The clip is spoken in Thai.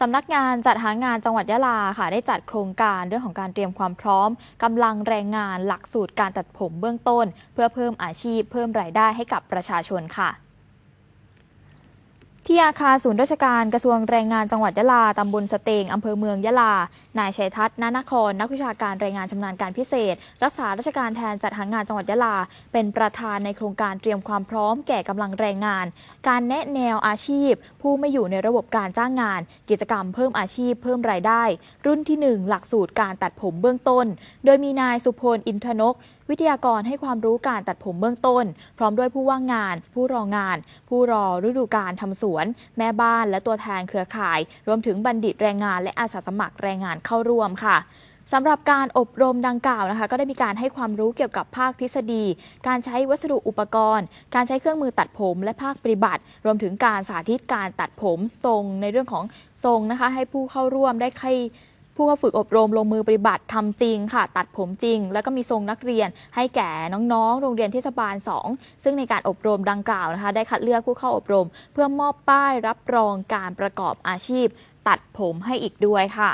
สำนักงานจัดหางานจังหวัดยะลาค่ะ ได้จัดโครงการเรื่องของการเตรียมความพร้อมกำลังแรงงานหลักสูตรการตัดผมเบื้องต้น เพื่อเพิ่มอาชีพ เพิ่มรายได้ให้กับประชาชนค่ะ ที่อาคารศูนย์ราชการกระทรวงแรงงานจังหวัดยะลา ตำบลสเตง อำเภอเมืองยะลา นายชัยทัศน์นานคร นักวิชาการแรงงานชำนาญการพิเศษ รักษาราชการแทนจัดหางานจังหวัดยะลา เป็นประธานในโครงการเตรียมความพร้อมแก่กำลังแรงงาน การแนะแนวอาชีพ ผู้ไม่อยู่ในระบบการจ้างงาน กิจกรรมเพิ่มอาชีพเพิ่มรายได้ รุ่นที่ 1 หลักสูตรการตัดผมเบื้องต้น โดยมีนายสุพลอินทนก วิทยากรให้ความรู้การตัดผมเบื้องต้น พร้อมด้วยผู้ว่างงาน ผู้รองาน ผู้รอฤดูการทำสวน แม่บ้านและตัวแทนเครือข่าย รวมถึงบัณฑิตแรงงานและอาสาสมัครแรงงานเข้าร่วมค่ะสำหรับการอบรมดังกล่าวนะคะ ก็ได้มีการให้ความรู้เกี่ยวกับภาคทฤษฎี การใช้วัสดุอุปกรณ์ การใช้เครื่องมือตัดผมและภาคปฏิบัติ รวมถึงการสาธิตการตัดผมทรงในเรื่องของทรงนะคะ ให้ผู้เข้าร่วมได้ใคร ผู้เข้าฝึกอบรมลงมือปฏิบัติทำจริงค่ะ ตัดผมจริง แล้วก็มีทรงนักเรียน ให้แก่น้องๆ โรงเรียนเทศบาล 2 ซึ่งในการอบรมดังกล่าวนะคะ ได้คัดเลือกผู้เข้าอบรม เพื่อมอบป้ายรับรองการประกอบอาชีพ ตัดผมให้อีกด้วยค่ะ